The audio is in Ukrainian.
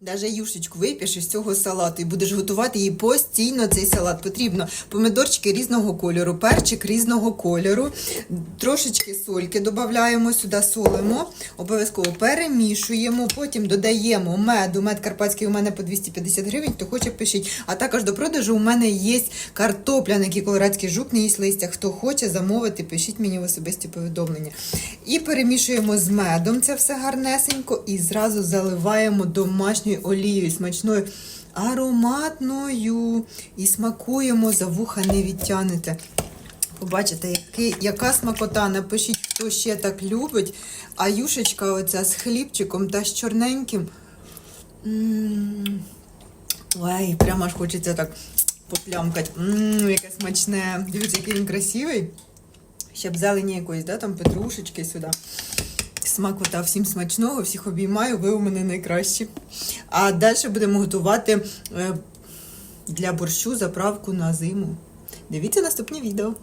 Даже юшечку вип'єш із цього салату і будеш готувати її постійно. Цей салат потрібно помидорчики різного кольору, перчик різного кольору, трошечки сольки додаємо сюди, солимо, обов'язково перемішуємо, потім додаємо меду. Мед карпатський у мене по 250 гривень, хто хоче пишіть. А також до продажу у мене є картопля, на колорадський жук не їсть листя. Хто хоче замовити, пишіть мені в особисті повідомлення. І перемішуємо з медом це все гарнесенько і зразу заливаємо домашньою олією смачною, ароматною. І смакуємо, за вуха не відтянете. Побачите, який, яка смакота. Напишіть, хто ще так любить. А юшечка оця з хлібчиком та з чорненьким. М, Ой, прямо аж хочеться так поплямкати. Ммм, яке смачне. Дивіться, який він красивий. Ще б зелені якоїсь, да, там петрушечки сюди. Смакота, всім смачного, всіх обіймаю, ви у мене найкращі. А далі будемо готувати е, для борщу заправку на зиму. Дивіться наступні відео.